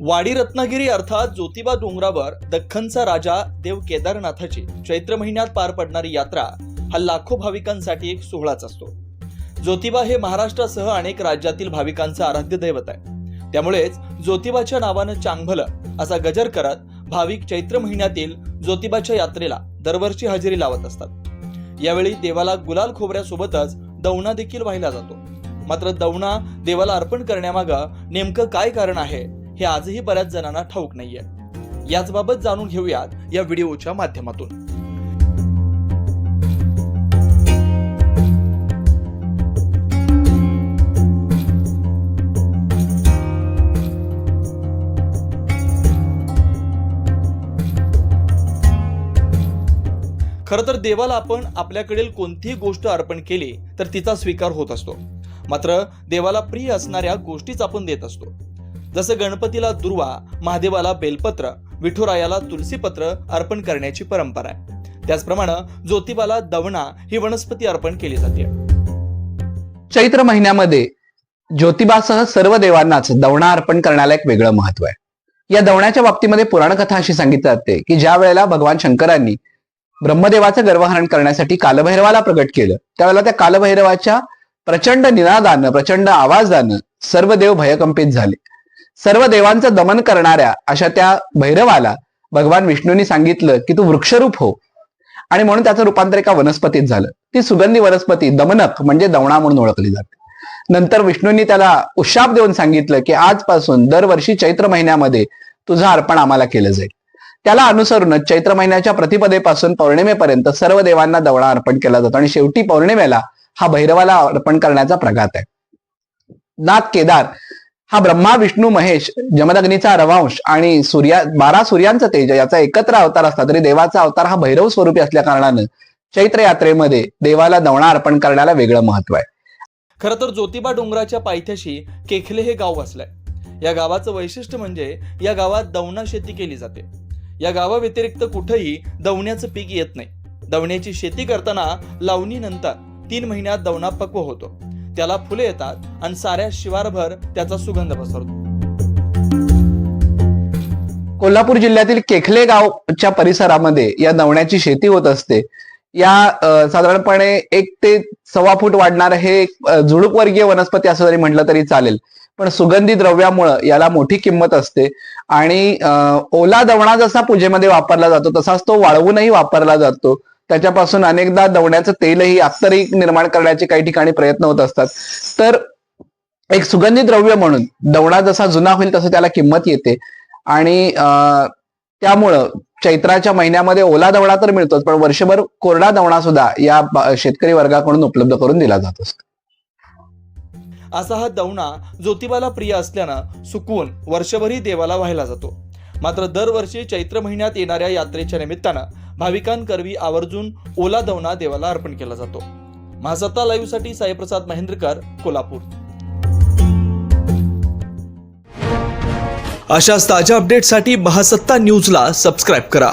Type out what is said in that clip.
वाडी रत्नागिरी अर्थात ज्योतिबा डोंगरावर दख्खनचा राजा देव केदारनाथाची चैत्र महिन्यात पार पडणारी यात्रा हा लाखो भाविकांसाठी एक सोहळाच असतो. ज्योतिबा हे महाराष्ट्रासह अनेक राज्यातील भाविकांचं आराध्य दैवत आहे. त्यामुळेच ज्योतिबाच्या नावानं चांगभलं असा गजर करत भाविक चैत्र महिन्यातील ज्योतिबाच्या यात्रेला दरवर्षी हजेरी लावत असतात. यावेळी देवाला गुलाल खोबऱ्यासोबतच दवणा देखील वाहिला जातो. मात्र दवणा देवाला अर्पण करण्यामागं नेमकं काय कारण आहे हे आजही बऱ्याच जणांना ठाऊक नाहीये. याचबाबत जाणून घेऊयात या व्हिडिओच्या माध्यमातून. खरं तर देवाला आपण आपल्याकडील कोणतीही गोष्ट अर्पण केली तर तिचा स्वीकार होत असतो. मात्र देवाला प्रिय असणाऱ्या गोष्टीच आपण देत असतो. जसं गणपतीला दुर्वा महादेवाला बेलपत्र विठुरायाला तुलसीपत्र अर्पण करण्याची परंपरा आहे. त्याचप्रमाणे ज्योतिबाला दवणा ही वनस्पती अर्पण केली जाते. चैत्र महिन्यामध्ये ज्योतिबासह सर्व देवांनाच दवणा अर्पण करण्याला एक वेगळं महत्त्व आहे. या दवण्याच्या बाबतीमध्ये पुराणकथा अशी सांगितली जाते की ज्या वेळेला भगवान शंकरांनी ब्रह्मदेवाचं गर्वहरण करण्यासाठी कालभैरवाला प्रकट केलं त्यावेळेला त्या कालभैरवाच्या प्रचंड निनादानं प्रचंड आवाजानं सर्व देव भयकंपित झाले. सर्व देवांचं दमन करणाऱ्या अशा त्या भैरवाला भगवान विष्णूंनी सांगितलं की तू वृक्षरूप हो. आणि म्हणून त्याचं रूपांतर एका वनस्पतीत झालं. ती सुगंधी वनस्पती दमनक म्हणजे दवणा म्हणून ओळखली जाते. नंतर विष्णूंनी त्याला उशाप देऊन सांगितलं की आजपासून दरवर्षी चैत्र महिन्यामध्ये तुझं अर्पण आम्हाला केलं जाईल. त्याला अनुसरूनच चैत्र महिन्याच्या प्रतिपदेपासून पौर्णिमेपर्यंत सर्व देवांना दवणा अर्पण केला जातो. आणि शेवटी पौर्णिमेला हा भैरवाला अर्पण करण्याचा प्रघात आहे. नाथ केदार हा ब्रह्मा विष्णू महेश जमदग्नीचा रवांश आणि सूर्या बारा सूर्यांचा तेज याचा एकत्र अवतार असला तरी देवाचा अवतार हा भैरव स्वरूपी असल्या कारणानं चैत्र यात्रेमध्ये देवाला दवणा अर्पण करण्याला वेगळं महत्त्व आहे. खर तर ज्योतिबा डोंगराच्या पायथ्याशी केखले हे गाव वसलंय. या गावाचं वैशिष्ट्य म्हणजे या गावात दवणा शेती केली जाते. या गावाव्यतिरिक्त कुठेही दवण्याचं पीक येत नाही. दवण्याची शेती करताना लावणीनंतर तीन महिन्यात दवणा पक्व होतो. त्याला फुले येतात आणि साऱ्या शिवारभर त्याचा सुगंध पसरतो. कोल्हापूर जिल्ह्यातील केखले गावच्या परिसरामध्ये या दवण्याची शेती होत असते. या साधारणपणे एक ते सव्वा फूट वाढणार हे एक, अ, झुडूपवर्गीय वनस्पती असं जरी म्हटलं तरी चालेल. पण सुगंधी द्रव्यामुळं याला मोठी किंमत असते. आणि ओला दवणा जसा पूजेमध्ये वापरला जातो तसाच तो वाळवूनही वापरला जातो. त्याच्यापासून अनेकदा दवण्याचं तेलही अत्तरही निर्माण करण्याचे काही ठिकाणी प्रयत्न होत असतात. तर एक सुगंधी द्रव्य म्हणून दवणा जसा जुना होईल तसं त्याला किंमत येते. आणि अं, त्यामुळं चैत्राच्या महिन्यामध्ये ओला दवडा तर मिळतोच पण वर्षभर कोरडा दवणा सुद्धा या शेतकरी वर्गाकडून उपलब्ध करून दिला जात असतो. असा हा दवणा ज्योतिबाला प्रिय असल्यानं सुकवून वर्षभरही देवाला वाहिला जातो. मात्र दरवर्षी चैत्र महिन्यात येणाऱ्या यात्रेच्या निमित्तानं भाविकांकरवी आवर्जून ओला दवना देवाला अर्पण केला जातो. महासत्ता लाईव्हसाठी साईप्रसाद महेंद्रकर कोल्हापूर. अशाच ताज्या अपडेटसाठी महासत्ता न्यूजला सबस्क्राईब करा.